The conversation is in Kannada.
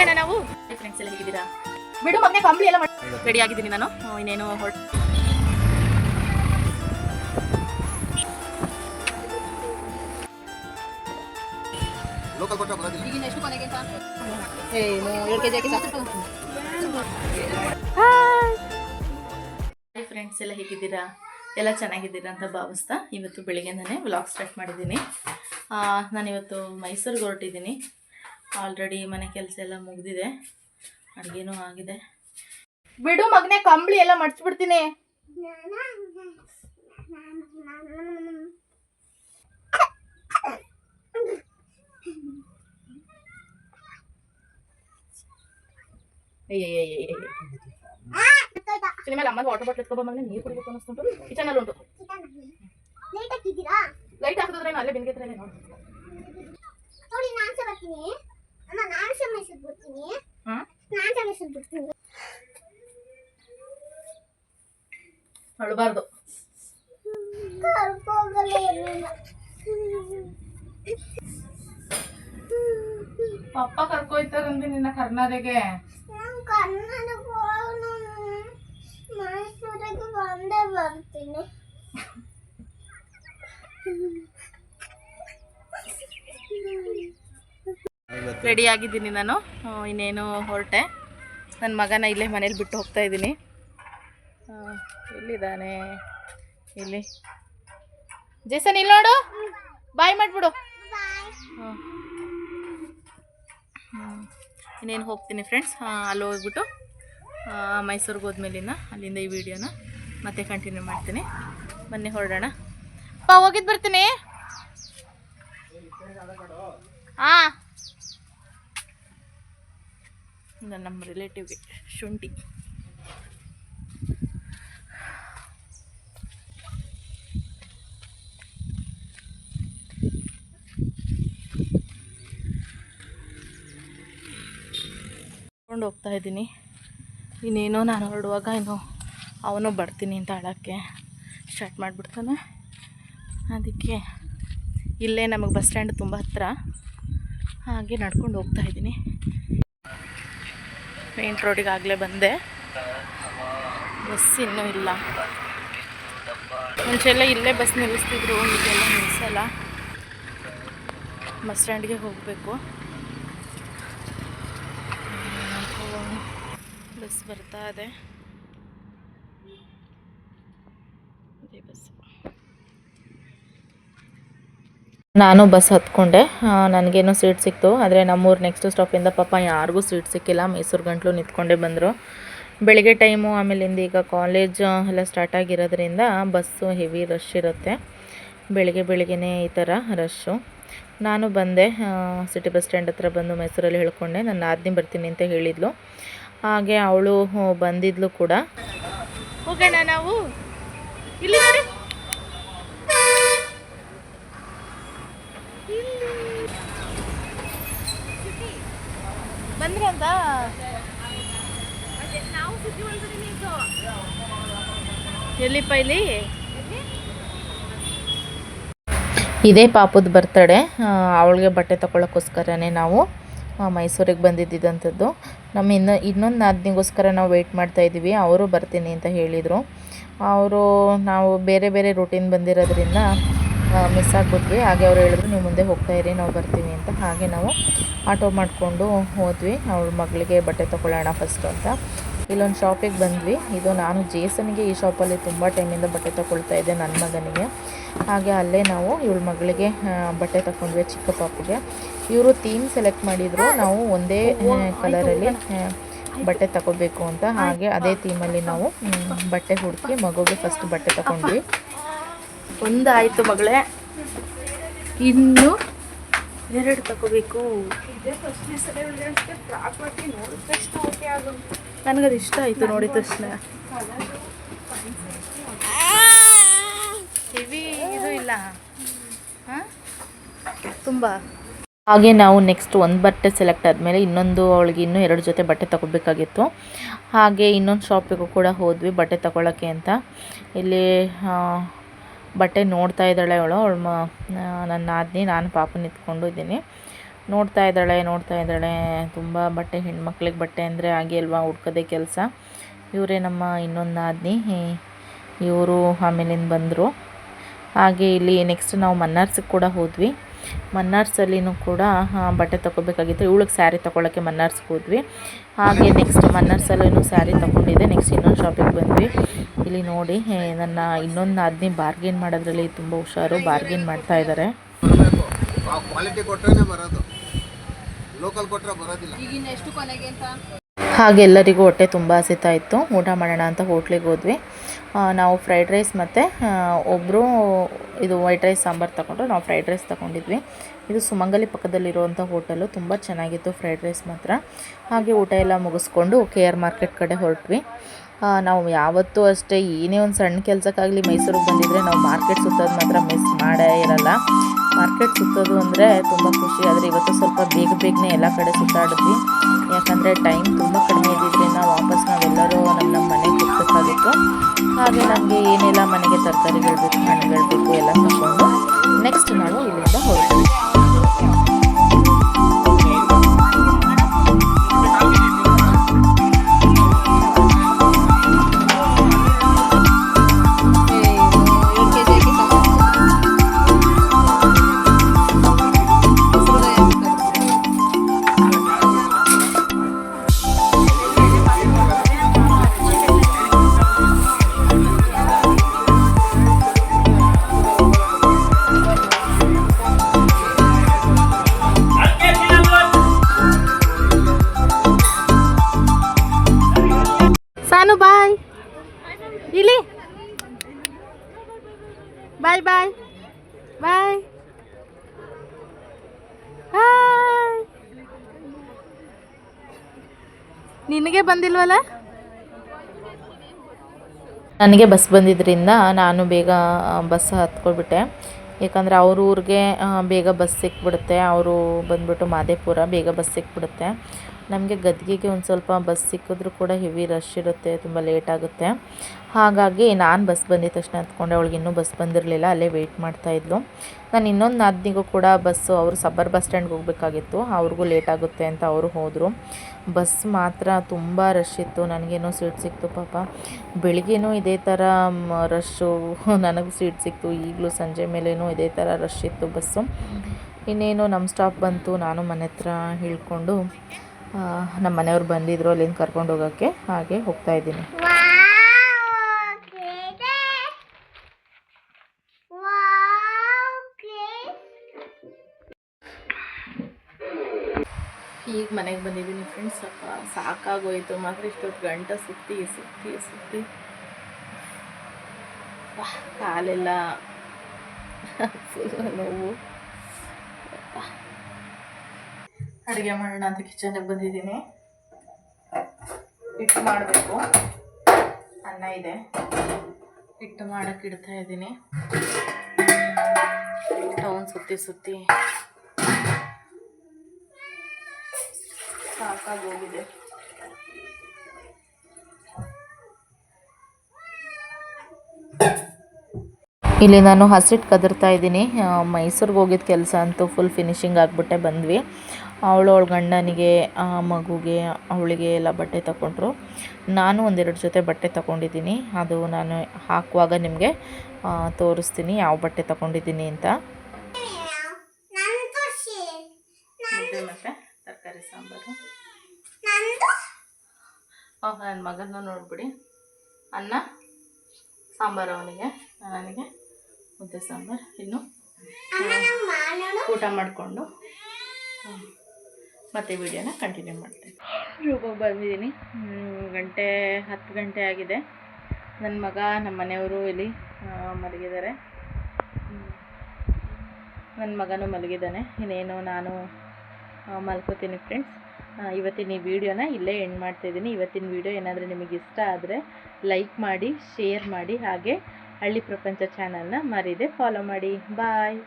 ಹೋಗೋಣ ನಾವು ಫ್ರೆಂಡ್ಸ್ ಎಲ್ಲ ಹೇಗಿದ್ದೀರಾ? ಬಿಡು ಮಗನೆ ಕಂಬಳಿ ಎಲ್ಲ ರೆಡಿ ಆಗಿದ್ದೀನಿ ನಾನು. ಇನ್ನೇನು ಫ್ರೆಂಡ್ಸ್ ಎಲ್ಲ ಹೇಗಿದ್ದೀರಾ? ಎಲ್ಲ ಚೆನ್ನಾಗಿದ್ದೀರಾ ಅಂತ ಭಾವಿಸ್ತಾ ಇವತ್ತು ಬೆಳಿಗ್ಗೆನೇ ವ್ಲಾಗ್ ಸ್ಟಾರ್ಟ್ ಮಾಡಿದ್ದೀನಿ. ನಾನಿವತ್ತು ಮೈಸೂರಿಗೆ ಹೊರಟಿದ್ದೀನಿ. ಆಲ್ರೆಡಿ ಮನೆ ಕೆಲಸ ಎಲ್ಲ ಮುಗಿದಿದೆ. ಅಡುಗೆನೂ ಆಗಿದೆ. ಬಿಡು ಮಗನೆ ಕಂಬಳಿ ಎಲ್ಲ ಮಡ್ಸ್ಬಿಡ್ತೀನಿ ಸಿನಿಮಾ ಅಮ್ಮ ವಾಟರ್ ಬಾಟ್ಲ್ ಎತ್ಕೊಬ ಮಗನೇ ನೀರು ಕುಡಿಬೇಕು ಅನ್ನಿಸ್ತುಂಟು ಕಿಚನಲ್ಲಿ ಉಂಟು ಲೈಟ್ ಹಾಕಿದ್ದೀರಾ ಲೈಟ್ ಹಾಕಿದ್ರೆ ಅಲ್ಲೇ ಹತ್ರ ನೋಡಿ ನೋಡಿ ನಾನ್ ಬರ್ತೀನಿ ನಾನ್ ಮೈಸೂರು ಬರ್ತೀನಿ ನಾನ್ ಮೈಸೂರು ಬರ್ತೀನಿ ಅಳಬಾರ್ದು. ಪಪ್ಪ ಕರ್ಕೊಯ್ತಾರಂದ್ರೆ ನಿನ್ನ ಕರ್ನಾಟಗೆ ಮೈಸೂರಿಗೆ ಬಂದೇ ಬರ್ತೀನಿ. ರೆಡಿ ಆಗಿದ್ದೀನಿ ನಾನು. ಆ, ಇನ್ನೇನು ಹೊರಟೆ. ನನ್ನ ಮಗನ ಇಲ್ಲೇ ಮನೇಲಿ ಬಿಟ್ಟು ಹೋಗ್ತಾ ಇದ್ದೀನಿ. ಎಲ್ಲಿದ್ದಾನೆ? ಇಲ್ಲಿ. ಜೇಸನ್ ಇಲ್ಲಿ ನೋಡು. ಬಾಯ್ ಮಾಡಿಬಿಡು. ಹ್ಞೂ. ಇನ್ನೇನು ಹೋಗ್ತೀನಿ ಫ್ರೆಂಡ್ಸ್ ಅಲ್ಲಿ ಹೋಗ್ಬಿಟ್ಟು ಮೈಸೂರಿಗೆ ಹೋದ್ಮೇಲಿನ ಅಲ್ಲಿಂದ ಈ ವಿಡಿಯೋನ ಮತ್ತೆ ಕಂಟಿನ್ಯೂ ಮಾಡ್ತೀನಿ. ಬನ್ನಿ ಹೊರಡೋಣ. ಪಾ ಹೋಗಿದ್ದು ಬರ್ತೀನಿ. ಹಾಂ ನಮ್ಮ ರಿಲೇಟಿವ್ಗೆ ಶುಂಠಿ. ಕೊಂಡು ಹೋಗ್ತಾ ಇದ್ದೀನಿ. ಇನ್ನೇನೋ ನಾನು ಹೊರಡುವಾಗ ಏನೋ ಅವನು ಬರ್ತೀನಿ ಅಂತ ಹೇಳೋಕ್ಕೆ ಸ್ಟಾರ್ಟ್ ಮಾಡಿಬಿಡ್ತಾನೆ. ಅದಕ್ಕೆ ಇಲ್ಲೇ ನಮಗೆ ಬಸ್ ಸ್ಟ್ಯಾಂಡ್ ತುಂಬ ಹತ್ತಿರ ಹಾಗೆ ನಡ್ಕೊಂಡು ಹೋಗ್ತಾ ಇದ್ದೀನಿ. ಮೇನ್ ರೋಡಿಗೆ ಆಗಲೇ ಬಂದೆ. ಬಸ್ ಇನ್ನೂ ಇಲ್ಲ. ಮುಂಚೆಲ್ಲ ಇಲ್ಲೇ ಬಸ್ ನಿಲ್ಲಿಸ್ತಿದ್ರು ಈಗೆಲ್ಲ ನಿಲ್ಲಿಸಲ್ಲ ಬಸ್ ಸ್ಟ್ಯಾಂಡ್ಗೆ ಹೋಗಬೇಕು. ಬಸ್ ಬರ್ತಾ ಇದೆ. ಬಸ್ ನಾನು ಬಸ್ ಹತ್ಕೊಂಡೆ. ನನಗೇನು ಸೀಟ್ ಸಿಕ್ತು. ಆದರೆ ನಮ್ಮೂರು ನೆಕ್ಸ್ಟ್ ಸ್ಟಾಪಿಂದ ಪಾಪ ಯಾರಿಗೂ ಸೀಟ್ ಸಿಕ್ಕಿಲ್ಲ. ಮೈಸೂರು ಗಂಟಲು ನಿಂತ್ಕೊಂಡೆ ಬಂದರು. ಬೆಳಗ್ಗೆ ಟೈಮು ಆಮೇಲಿಂದ ಈಗ ಕಾಲೇಜ್ ಎಲ್ಲ ಸ್ಟಾರ್ಟ್ ಆಗಿರೋದ್ರಿಂದ ಬಸ್ಸು ಹೆವಿ ರಶ್ ಇರುತ್ತೆ. ಬೆಳಿಗ್ಗೆ ಬೆಳಗ್ಗೆನೇ ಈ ಥರ ರಶ್ಶು ನಾನು ಬಂದೆ. ಸಿಟಿ ಬಸ್ ಸ್ಟ್ಯಾಂಡ್ ಹತ್ರ ಬಂದು ಮೈಸೂರಲ್ಲಿ ಹೇಳ್ಕೊಂಡೆ. ನಾನು ನಾದಿನಿ ಬರ್ತೀನಿ ಅಂತ ಹೇಳಿದ್ಲು. ಹಾಗೆ ಅವಳು ಬಂದಿದ್ಲು ಕೂಡ. ಹೋಗೋಣ ನಾವು? ಇಲ್ಲಿ ಅಂತ ಎಲ್ಲಿಪ್ಪ ಇಲ್ಲಿ? ಇದೇ ಪಾಪದ ಬರ್ತಡೆ ಅವಳಿಗೆ ಬಟ್ಟೆ ತಗೊಳ್ಳೋಕ್ಕೋಸ್ಕರನೇ ನಾವು ಮೈಸೂರಿಗೆ ಬಂದಿದ್ದಂಥದ್ದು ನಮ್ಮ ಇನ್ನು, ಇನ್ನೊಂದು ನಾದಿನಿಗೋಸ್ಕರ ನಾವು ವೆಯ್ಟ್ ಮಾಡ್ತಾ ಇದ್ದೀವಿ. ಅವರು ಬರ್ತೀನಿ ಅಂತ ಹೇಳಿದರು. ಅವರು, ನಾವು ಬೇರೆ ಬೇರೆ ರೂಟೀನ್ ಬಂದಿರೋದ್ರಿಂದ ಮಿಸ್ ಆಗಿಬಿಟ್ವಿ. ಹಾಗೆ ಅವ್ರು ಹೇಳಿದ್ರು ನೀವು ಮುಂದೆ ಹೋಗ್ತಾ ಇರಿ ನಾವು ಬರ್ತೀವಿ ಅಂತ. ಹಾಗೆ ನಾವು ಆಟೋ ಮಾಡಿಕೊಂಡು ಹೋದ್ವಿ. ಅವ್ರ ಮಗಳಿಗೆ ಬಟ್ಟೆ ತೊಗೊಳ್ಳೋಣ ಫಸ್ಟು ಅಂತ. ಇಲ್ಲೊಂದು ಶಾಪಿಗೆ ಬಂದ್ವಿ. ಇದು ನಾನು ಜೇಸನಿಗೆ ಈ ಶಾಪಲ್ಲಿ ತುಂಬ ಟೈಮಿಂದ ಬಟ್ಟೆ ತೊಗೊಳ್ತಾ ಇದ್ದೆ ನನ್ನ ಮಗನಿಗೆ. ಹಾಗೆ ಅಲ್ಲೇ ನಾವು ಇವಳ ಮಗಳಿಗೆ ಬಟ್ಟೆ ತಗೊಂಡ್ವಿ ಚಿಕ್ಕ ಪಾಪುಗೆ. ಇವರು ಥೀಮ್ ಸೆಲೆಕ್ಟ್ ಮಾಡಿದರು. ನಾವು ಒಂದೇ ಕಲರಲ್ಲಿ ಬಟ್ಟೆ ತಗೋಬೇಕು ಅಂತ. ಹಾಗೆ ಅದೇ ಥೀಮಲ್ಲಿ ನಾವು ಬಟ್ಟೆ ಹುಡುಕಿ ಮಗುಗೆ ಫಸ್ಟ್ ಬಟ್ಟೆ ತಗೊಂಡ್ವಿ ಒಂದಾಯಿತು ಮಗಳೇ. ಇನ್ನು ಎರಡು ತಗೋಬೇಕು. ನನಗದು ಇಷ್ಟ ಆಯಿತು ನೋಡಿದ ತಕ್ಷಣ. ಹೆವಿ ಇದು ಇಲ್ಲ. ಹಾಂ? ತುಂಬ. ಹಾಗೆ ನಾವು ನೆಕ್ಸ್ಟ್ ಒಂದು ಬಟ್ಟೆ ಸೆಲೆಕ್ಟ್ ಆದಮೇಲೆ ಇನ್ನೊಂದು ಅವಳಿಗೆ ಇನ್ನೂ ಎರಡು ಜೊತೆ ಬಟ್ಟೆ ತಗೋಬೇಕಾಗಿತ್ತು. ಹಾಗೆ ಇನ್ನೊಂದು ಶಾಪಿಗೂ ಕೂಡ ಹೋದ್ವಿ ಬಟ್ಟೆ ತಗೊಳ್ಳೋಕ್ಕೆ ಅಂತ. ಇಲ್ಲಿ ಬಟ್ಟೆ ನೋಡ್ತಾ ಇದ್ದಾಳೆ ಅವಳು. ಅವಳು ಮ ನನ್ನ ಆದ್ನಿ ನಾನು ಪಾಪ ನಿಂತ್ಕೊಂಡು ಇದ್ದೀನಿ. ನೋಡ್ತಾ ಇದ್ದಾಳೆ ನೋಡ್ತಾ ಇದ್ದಾಳೆ. ತುಂಬ ಬಟ್ಟೆ, ಹೆಣ್ಮಕ್ಳಿಗೆ ಬಟ್ಟೆ ಅಂದರೆ ಹಾಗೆ ಅಲ್ವಾ, ಹುಡ್ಕೋದೇ ಕೆಲಸ. ಇವರೇ ನಮ್ಮ ಇನ್ನೊಂದು ಆದ್ನಿ ಇವರು ಆಮೇಲಿಂದ ಬಂದರು. ಹಾಗೆ ಇಲ್ಲಿ ನೆಕ್ಸ್ಟ್ ನಾವು ಮನ್ನಾರ್ಸಿಗೆ ಕೂಡ ಹೋದ್ವಿ. ಮನ್ನಾರ್ಸಲ್ಲಿನೂ ಕೂಡ ಬಟ್ಟೆ ತೊಗೋಬೇಕಾಗಿತ್ತು. ಇವಳಿಗೆ ಸ್ಯಾರಿ ತೊಗೊಳಕ್ಕೆ ಮನ್ನಾರ್ಸ್ಗೆ ಹೋದ್ವಿ. ಹಾಗೆ ನೆಕ್ಸ್ಟ್ ಮನ್ನಾರ್ಸಲ್ಲೂ ಸ್ಯಾರಿ ತೊಗೊಂಡಿದ್ದೆ. ನೆಕ್ಸ್ಟ್ ಇನ್ನೊಂದು ಶಾಪಿಗೆ ಬಂದ್ವಿ. ಇಲ್ಲಿ ನೋಡಿ ನನ್ನ ಇನ್ನೊಂದು ನಾದಿನಿ ಬಾರ್ಗೇನ್ ಮಾಡೋದ್ರಲ್ಲಿ ತುಂಬ ಹುಷಾರು ಬಾರ್ಗೇನ್ ಮಾಡ್ತಾ ಇದ್ದಾರೆ ಹಾಗೆ ಎಲ್ಲರಿಗೂ ಹೊಟ್ಟೆ ತುಂಬ ಹಸಿತಾ ಇತ್ತು. ಊಟ ಮಾಡೋಣ ಅಂತ ಹೋಟ್ಲಿಗೆ ಹೋದ್ವಿ. ನಾವು ಫ್ರೈಡ್ ರೈಸ್ ಮತ್ತು ಒಬ್ಬರು ಇದು ವೈಟ್ ರೈಸ್ ಸಾಂಬಾರು ತಗೊಂಡ್ರು ನಾವು ಫ್ರೈಡ್ ರೈಸ್ ತಗೊಂಡಿದ್ವಿ. ಇದು ಸುಮಂಗಲಿ ಪಕ್ಕದಲ್ಲಿರುವಂಥ ಹೋಟೆಲು, ತುಂಬ ಚೆನ್ನಾಗಿತ್ತು ಫ್ರೈಡ್ ರೈಸ್ ಮಾತ್ರ. ಹಾಗೆ ಊಟ ಎಲ್ಲ ಮುಗಿಸ್ಕೊಂಡು ಕೆ ಮಾರ್ಕೆಟ್ ಕಡೆ ಹೊರಟ್ವಿ. ನಾವು ಯಾವತ್ತೂ ಅಷ್ಟೇ ಏನೇ ಒಂದು ಸಣ್ಣ ಕೆಲಸಕ್ಕಾಗಲಿ ಮೈಸೂರಿಗೆ ಬಂದಿದ್ದರೆ ನಾವು ಮಾರ್ಕೆಟ್ ಸುತ್ತೋದು ಮಾತ್ರ ಮಿಸ್ ಮಾಡೇ ಇರಲ್ಲ. ಮಾರ್ಕೆಟ್ ಸುತ್ತೋದು ಅಂದರೆ ತುಂಬ ಖುಷಿ. ಆದರೆ ಇವತ್ತು ಸ್ವಲ್ಪ ಬೇಗ ಬೇಗನೆ ಎಲ್ಲ ಕಡೆ ಸುತ್ತಾಡಿದ್ವಿ. ಯಾಕಂದರೆ ಟೈಮ್ ತುಂಬ ಕಡಿಮೆ ಇದ್ದಿದ್ದರಿಂದ ವಾಪಸ್ ನಾವೆಲ್ಲರೂ ನಮ್ಮ ನಮ್ಮ ಮನೆಗೆ ಹೋಗ್ಬೇಕಾಗಿತ್ತು. ಹಾಗೆ ನಮಗೆ ಏನೆಲ್ಲ ಮನೆಗೆ ತರಕಾರಿಗಳು ಬೇಕು, ಹಣ್ಣುಗಳು ಬೇಕು ಎಲ್ಲ ತಗೊಂಡು ನೆಕ್ಸ್ಟ್ ನಾವು ಇಲ್ಲಿಂದ ಹೊರಟ್ವಿ ನಿನಗೆ ಬಂದಿಲ್ವಲ್ಲ? ನನಗೆ ಬಸ್ ಬಂದಿದ್ದರಿಂದ ನಾನು ಬೇಗ ಬಸ್ ಹತ್ಕೊಬಿಟ್ಟೆ ಯಾಕಂದರೆ ಅವ್ರ ಊರಿಗೆ ಬೇಗ ಬಸ್ ಸಿಕ್ಬಿಡುತ್ತೆ. ಅವರು ಬಂದ್ಬಿಟ್ಟು ಮಾದೇಪುರ, ಬೇಗ ಬಸ್ ಸಿಕ್ಬಿಡುತ್ತೆ. ನಮಗೆ ಗದ್ಗೆಗೆ ಒಂದು ಸ್ವಲ್ಪ ಬಸ್ ಸಿಕ್ಕಿದ್ರೂ ಕೂಡ ಹೆವಿ ರಶ್ ಇರುತ್ತೆ ತುಂಬ ಲೇಟ್ ಆಗುತ್ತೆ. ಹಾಗಾಗಿ ನಾನು ಬಸ್ ಬಂದಿದ ತಕ್ಷಣ ಅಂದ್ಕೊಂಡೆ ಅವಳಿಗೆ ಇನ್ನೂ ಬಸ್ ಬಂದಿರಲಿಲ್ಲ ಅಲ್ಲೇ ವೆಯ್ಟ್ ಮಾಡ್ತಾಯಿದ್ಲು ನಾನು ಇನ್ನೊಂದು ನಾದಿನಿಗೂ ಕೂಡ ಬಸ್ಸು ಅವರು ಸಬ್ಬರ್ ಬಸ್ ಸ್ಟ್ಯಾಂಡ್ಗೆ ಹೋಗಬೇಕಾಗಿತ್ತು ಅವ್ರಿಗೂ ಲೇಟ್ ಆಗುತ್ತೆ ಅಂತ ಅವರು ಹೋದರು. ಬಸ್ ಮಾತ್ರ ತುಂಬ ರಶ್ ಇತ್ತು ನನಗೇನೋ ಸೀಟ್ ಸಿಕ್ತು ಪಾಪ. ಬೆಳಿಗ್ಗೆನೂ ಇದೇ ಥರ ರಶ್ಶು ನನಗೂ ಸೀಟ್ ಸಿಕ್ತು ಈಗಲೂ ಸಂಜೆ ಮೇಲೇನೂ ಇದೇ ಥರ ರಶ್ ಇತ್ತು ಬಸ್ಸು. ಇನ್ನೇನು ನಮ್ಮ ಸ್ಟಾಪ್ ಬಂತು ನಾನು ಮನೆ ಹತ್ರ ಇಳ್ಕೊಂಡು ಆ, ನಮ್ಮ ಮನೆಯವ್ರು ಬಂದಿದ್ರು, ಅಲ್ಲಿಂದ ಕರ್ಕೊಂಡು ಹೋಗೋಕ್ಕೆ ಹಾಗೆ ಹೋಗ್ತಾ ಇದ್ದೀನಿ. ಈಗ ಮನೆಗೆ ಬಂದಿದ್ದೀನಿ ಫ್ರೆಂಡ್ಸ್ ಸ್ವಲ್ಪ ಸಾಕಾಗೋಯ್ತು. ಮಾತ್ರ ಇಷ್ಟೊತ್ತು ಗಂಟೆ ಸುತ್ತಿ ಸುತ್ತಿ ಸುತ್ತಿ. ಕಾಲೆಲ್ಲ ನೋವು. ಅಡುಗೆ ಮಾಡೋಣ ಅಂತ ಕಿಚನ್ಗೆ ಬಂದಿದ್ದೀನಿ. ಹಿಟ್ಟು ಮಾಡಬೇಕು. ಅನ್ನ ಇದೆ. ಹಿಟ್ಟು ಮಾಡೋಕ್ಕೆ ಇಡ್ತಾ ಇದ್ದೀನಿ. ಟೌನ್ ಸುತ್ತಿ ಸುತ್ತಿ. ಸಾಕಾಗೋಗಿದೆ ಇಲ್ಲಿ ನಾನು ಹಸಿಟ್ಟು ಕದರ್ತಾ ಇದ್ದೀನಿ. ಮೈಸೂರಿಗೆ ಹೋಗಿದ್ದ ಕೆಲಸ ಅಂತೂ ಫುಲ್ ಫಿನಿಶಿಂಗ್ ಆಗಿಬಿಟ್ಟೆ ಬಂದ್ವಿ. ಅವಳು ಅವಳ ಗಂಡನಿಗೆ, ಆ ಮಗುಗೆ, ಅವಳಿಗೆ ಎಲ್ಲ ಬಟ್ಟೆ ತಗೊಂಡ್ರು ನಾನು ಒಂದೆರಡು ಜೊತೆ ಬಟ್ಟೆ ತಗೊಂಡಿದ್ದೀನಿ ಅದು ನಾನು ಹಾಕುವಾಗ ನಿಮಗೆ ತೋರಿಸ್ತೀನಿ ಯಾವ ಬಟ್ಟೆ ತಗೊಂಡಿದ್ದೀನಿ ಅಂತ. ತರಕಾರಿ ಸಾಂಬಾರು. ನನ್ನ ಮಗನ ನೋಡ್ಬಿಡಿ. ಅನ್ನ, ಸಾಂಬಾರು ಅವನಿಗೆ, ನನಗೆ ಮುದ್ದೆ ಸಾಂಬಾರು. ಇನ್ನು ಊಟ ಮಾಡಿಕೊಂಡು. ಮತ್ತೆ ವಿಡಿಯೋನ ಕಂಟಿನ್ಯೂ ಮಾಡ್ತೀನಿ. ರೂಮಿಗೆ ಬಂದಿದ್ದೀನಿ. ಗಂಟೆ, ಹತ್ತು ಗಂಟೆ ಆಗಿದೆ. ನನ್ನ ಮಗ ನಮ್ಮ ಮನೆಯವರು ಇಲ್ಲಿ ಮಲಗಿದ್ದಾರೆ. ನನ್ನ ಮಗನೂ ಮಲಗಿದ್ದಾನೆ. ಇನ್ನೇನು ನಾನು ಮಲ್ಕೋತೀನಿ ಫ್ರೆಂಡ್ಸ್ ಇವತ್ತಿನ ಈ ವಿಡಿಯೋನ ಇಲ್ಲೇ ಎಂಡ್ ಮಾಡ್ತಾಯಿದ್ದೀನಿ ಇವತ್ತಿನ ವಿಡಿಯೋ ಏನಾದರೂ ನಿಮಗೆ ಇಷ್ಟ ಆದರೆ ಲೈಕ್ ಮಾಡಿ ಶೇರ್ ಮಾಡಿ, ಹಾಗೆ ಹಳ್ಳಿ ಪ್ರಪಂಚ ಚಾನಲ್ನ ಮರೀದೆ ಫಾಲೋ ಮಾಡಿ. ಬಾಯ್